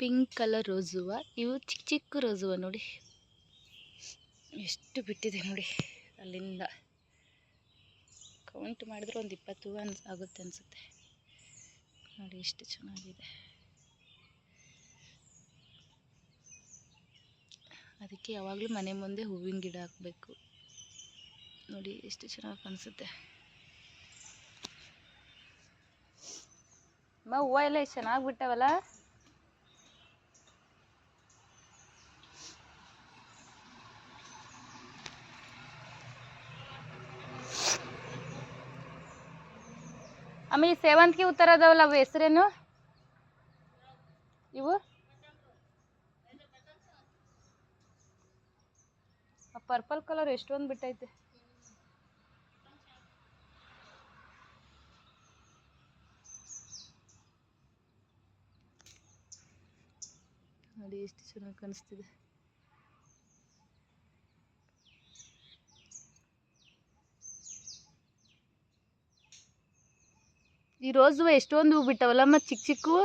Pink colour rose ಇವು ಚಿಕ್ಕ ಚಿಕ್ಕ ರೋಸ್ ನೋಡಿ. ಎಷ್ಟು ಬಿಟ್ಟಿದೆ ನೋಡಿ. ಅಲ್ಲಿಂದ ಕೌಂಟ್ ಮಾಡಿದ್ರೆ ಒಂದು ಇಪ್ಪತ್ತು ಹೂವು ಅನ್ಸ್, ಆಗುತ್ತೆ ಅನಿಸುತ್ತೆ. ನೋಡಿ ಎಷ್ಟು ಚೆನ್ನಾಗಿದೆ. ಅದಕ್ಕೆ ಯಾವಾಗಲೂ ಮನೆ ಮುಂದೆ ಹೂವಿನ ಗಿಡ ಹಾಕಬೇಕು. ನೋಡಿ ಎಷ್ಟು ಚೆನ್ನಾಗಿ ಕಾಣಿಸುತ್ತೆ ಅಮ್ಮ, ಹೂವು ಎಲ್ಲ ಎಷ್ಟು ಚೆನ್ನಾಗಿ ಬಿಟ್ಟವಲ್ಲ? ಅಮ್ಮ ಈ ಸೇವಂತಿಗೆ ಉತ್ತರ ಅದಾವಲ್ಲ ಅವು ಹೆಸರೇನು? ಇವು? ಪರ್ಪಲ್ ಕಲರ್ ಎಷ್ಟೊಂದು ಬಿಟ್ಟೈತೆ. ನೋಡಿ ಎಷ್ಟು ಚೆನ್ನಾಗಿ ಕಾಣಿಸ್ತಿದೆ. ಈ ರೋಸ್ ಎಷ್ಟೊಂದು ಹೂ ಬಿಟ್ಟವಲ್ಲ ಮತ್ತು ಚಿಕ್ಕ? ಚಿಕ್ಕವು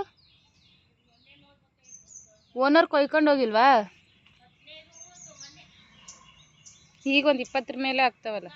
ಓನರ್ ಕೊಯ್ಕೊಂಡು ಹೋಗಿಲ್ವಾ? ಈಗ ಒಂದು ಇಪ್ಪತ್ತರ ಮೇಲೆ ಆಗ್ತಾವಲ್ಲ.